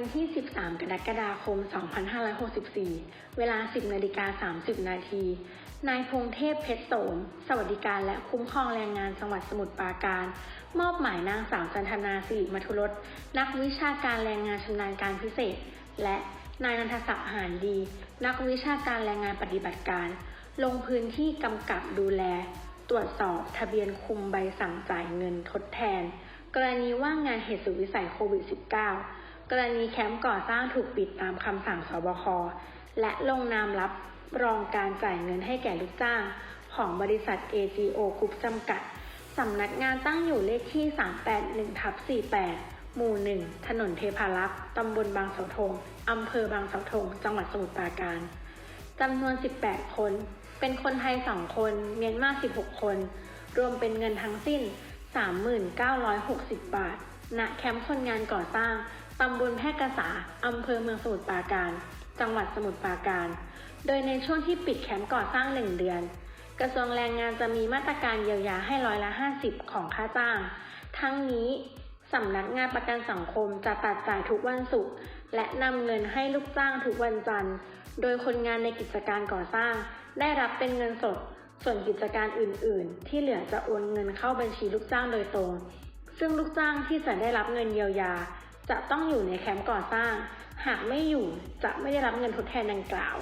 ันที่ 13 กรกฎาคม 2564 เวลา 10นาฬิกา30 นาที นายพงเทพเพชรโสม สวัสดิการและคุ้มครองแรงงานจังหวัดสมุทรปราการ มอบหมายนางสาวจันทนาสิริมัทุรสนักวิชาการแรงงานชำนาญการพิเศษ และนายนันทศักดิ์หานดี นักวิชาการแรงงานปฏิบัติการ ลงพื้นที่กำกับดูแล ตรวจสอบทะเบียนคุมใบสั่งจ่ายเงินทดแทน กรณีว่างงานเหตุสุดวิสัยโควิด -19 กรณีแคมป์ก่อสร้างถูกปิดตามคำสั่งสบค และลงนามรับรองการจ่ายเงินให้แก่ลูกจ้างของบริษัท AGO Group จำกัด สำนักงานตั้งอยู่เลขที่ 381ทับ48 หมู่ 1 ถนนเทพารักษ์ ตำบลบางเสาธง อำเภอบางเสาธง จังหวัดสมุทรปราการ จำนวน 18 คน เป็นคนไทย 2 คน เมียนมา 16 คน รวมเป็นเงินทั้งสิ้น 3960 บาท ณแคมป์คนงานก่อสร้างตำบลแพร่กษาอำเภอเมืองสมุทรปราการ จังหวัดสมุทรปราการ โดยในช่วงที่ปิดแคมป์ก่อสร้าง1เดือน กระทรวงแรงงานจะมีมาตรการเยียวยาให้ร้อยละ 50 ของค่าจ้าง ทั้งนี้สำนักงานประกันสังคมจะตัดจ่ายทุกวันศุกร์และนำเงินให้ลูกจ้างทุกวันจันทร์ โดยคนงานในกิจการก่อสร้าง ได้รับเป็นเงินสด ส่วนกิจการอื่น ๆ ที่เหลือจะโอนเงินเข้าบัญชีลูกจ้างโดยตรง ซึ่งลูกจ้างที่จะได้รับเงินเยียวยา จะต้องอยู่ในแคมป์ก่อสร้าง หากไม่อยู่จะไม่ได้รับเงินทดแทนดังกล่าว